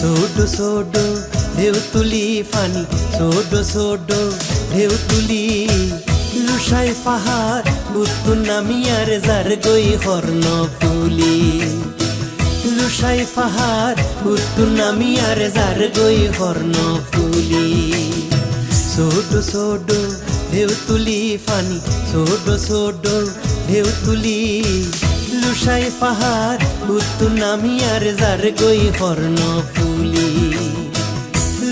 সোডো সোডো ঢেউ তুলি ফানি সোডো সোডো ঢেউ তুলি লুসাই পাহাড় বুতু নামিয়ার যার গই হর্ণ ফুলি লুসাই পাহাড় বুতু নামিয়ার যার গই হর্ণ ফুলি সোডো সোডো ঢেউ তুলি ফানি সোডো সোডো ঢেউ তুলি লুসাই পাহাড় বুতু নামিয়ার যার গই হর্ণ ফুলি।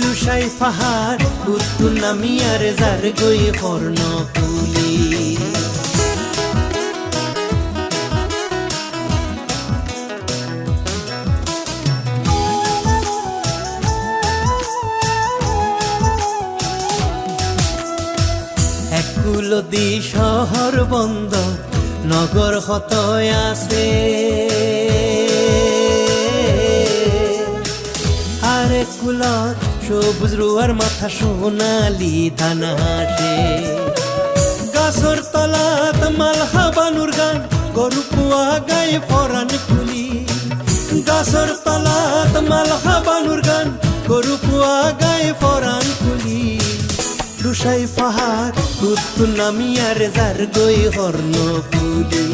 লুসাই পাহাড় বুতু নামিয়ার যার গই হর্ণ ফুলি। একুলো দি শহর বন্ধ নগর হত আছে। আর কুলত সবুজ রুয়ার মাথা সোনালি ধান হাসে গাছর তলাত মালহা বানুর গান, গরু কুয়া গায়ে পরাণ খুলি গাছর তলাত মালহা বানুর গান, গরু কুয়া গায়ে পরাণ খুলি লুসাই পাহাড় কুত্তু নামিয়ার যার গই হর্ণ ফুলি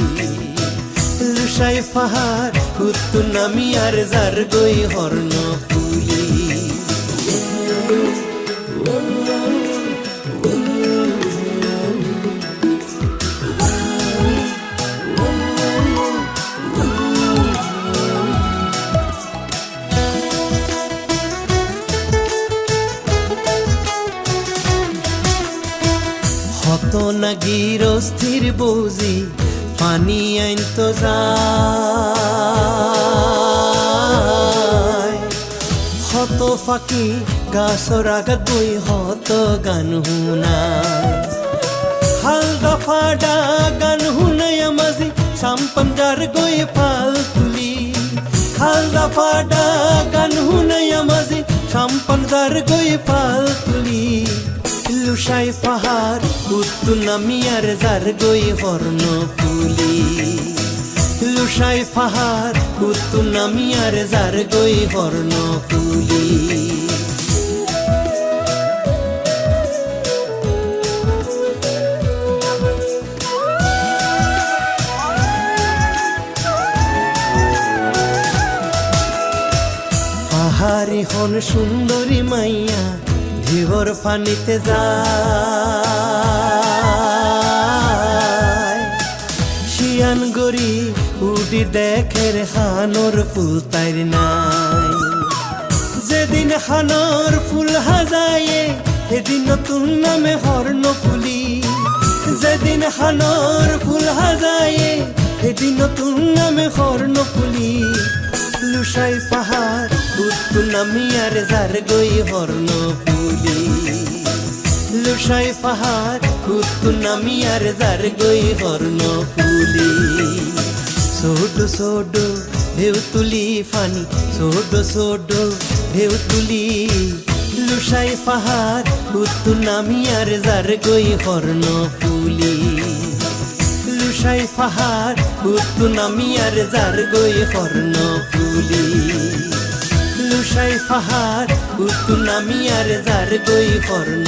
লুসাই পাহাড় কুত্তু নামিয়ার যার গই হর্ণ ফুলি হত নাগির স্থির বৌজি পানি আইন তো হত ফাঁকি গাছর আগা গই হত গান হুনায়। হালদা ফাডা গান হুনাইয়া মাঝি সাম্পান্ডার গই ফাল তুলি। হালদা ফাডা গান হুনাইয়া মাঝি সাম্পান্ডার গই ফাল তুলি। লুসাই পাহাড়, উত্তু নামিয়ার যার গই হর্ণ ফুলি। লুসাই পাহাড়, উত্তু নামিয়ার যার গই হর্ণ ফুলি। পাহাড়ি হন সুন্দরী মাইয়া ঢেবর পানিতে যায়। শিয়ান গরি উডি দেখের হানোর ফুল নাই। যেদিন হানোর ফুল হাজায়ে সেদিন নতুন নামে হর্ণ ফুলি। যেদিন হানোর ফুল হাজায়ে সেদিন নতুন নামে হর্ণ ফুলি। লুসাই পাহাড় উত্তু নামিয়ার যার গই হর্ণ ফুলি লুসাই পাহাড় উত্তু নামিয়ার যার গই হর্ণ ফুলি সোডো সোডো ঢেউ তুলি ফানি, সোডো সোডো ঢেউ তুলি। লুসাই পাহাড় উত্তু নামিয়ার যার গই হর্ণ ফুলি লুসাই পাহাড় উত্তু নামিয়ার যার গই হর্ণ ফুলি লুসাই ফাহার উত্তু নামিয়ার যার গই কর্ণ